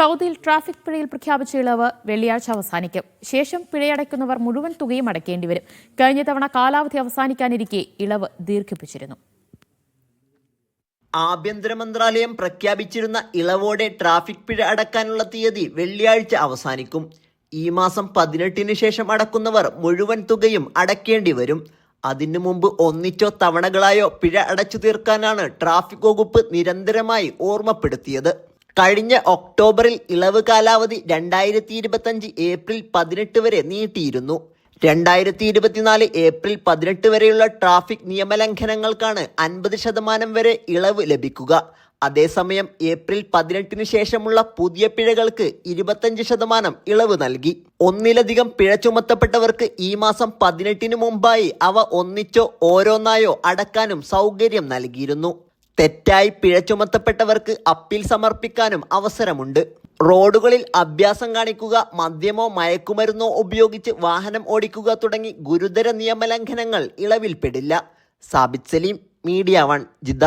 സൗദിയിൽ ട്രാഫിക് പിഴയിൽ പ്രഖ്യാപിച്ച ഇളവ് വെള്ളിയാഴ്ച അവസാനിക്കും. ശേഷം പിഴയടയ്ക്കുന്നവർ മുഴുവൻ തുകയും അടയ്ക്കേണ്ടി വരും. കഴിഞ്ഞ തവണ കാലാവധി അവസാനിക്കാനിരിക്കെ ഇളവ് ദീർഘിപ്പിച്ചിരുന്നു. ആഭ്യന്തര മന്ത്രാലയം പ്രഖ്യാപിച്ചിരുന്ന ഇളവോടെ ട്രാഫിക് പിഴ അടക്കാനുള്ള തീയതി വെള്ളിയാഴ്ച അവസാനിക്കും. ഈ മാസം പതിനെട്ടിന് ശേഷം അടക്കുന്നവർ മുഴുവൻ തുകയും അടയ്ക്കേണ്ടി വരും. അതിനു മുമ്പ് ഒന്നിച്ചോ തവണകളായോ പിഴ അടച്ചു തീർക്കാനാണ് ട്രാഫിക് വകുപ്പ് നിരന്തരമായി ഓർമ്മപ്പെടുത്തിയത്. കഴിഞ്ഞ ഒക്ടോബറിൽ ഇളവ് കാലാവധി രണ്ടായിരത്തി ഇരുപത്തഞ്ച് ഏപ്രിൽ പതിനെട്ട് വരെ നീട്ടിയിരുന്നു. രണ്ടായിരത്തി ഇരുപത്തിനാല് ഏപ്രിൽ പതിനെട്ട് വരെയുള്ള ട്രാഫിക് നിയമലംഘനങ്ങൾക്കാണ് അൻപത് ശതമാനം വരെ ഇളവ് ലഭിക്കുക. അതേസമയം ഏപ്രിൽ പതിനെട്ടിന് ശേഷമുള്ള പുതിയ പിഴകൾക്ക് ഇരുപത്തഞ്ച് ശതമാനം ഇളവ് നൽകി. ഒന്നിലധികം പിഴ ചുമത്തപ്പെട്ടവർക്ക് ഈ മാസം പതിനെട്ടിന് മുമ്പായി അവ ഒന്നിച്ചോ ഓരോന്നായോ അടക്കാനും സൗകര്യം നൽകിയിരുന്നു. തെറ്റായി പിഴ ചുമത്തപ്പെട്ടവർക്ക് അപ്പീൽ സമർപ്പിക്കാനും അവസരമുണ്ട്. റോഡുകളിൽ അഭ്യാസം കാണിക്കുക മദ്യമോ മയക്കുമരുന്നോ ഉപയോഗിച്ച് വാഹനം ഓടിക്കുക തുടങ്ങി ഗുരുതര നിയമലംഘനങ്ങൾ ഇളവിൽപ്പെടില്ല. Sabith Saleem media one Jeddah.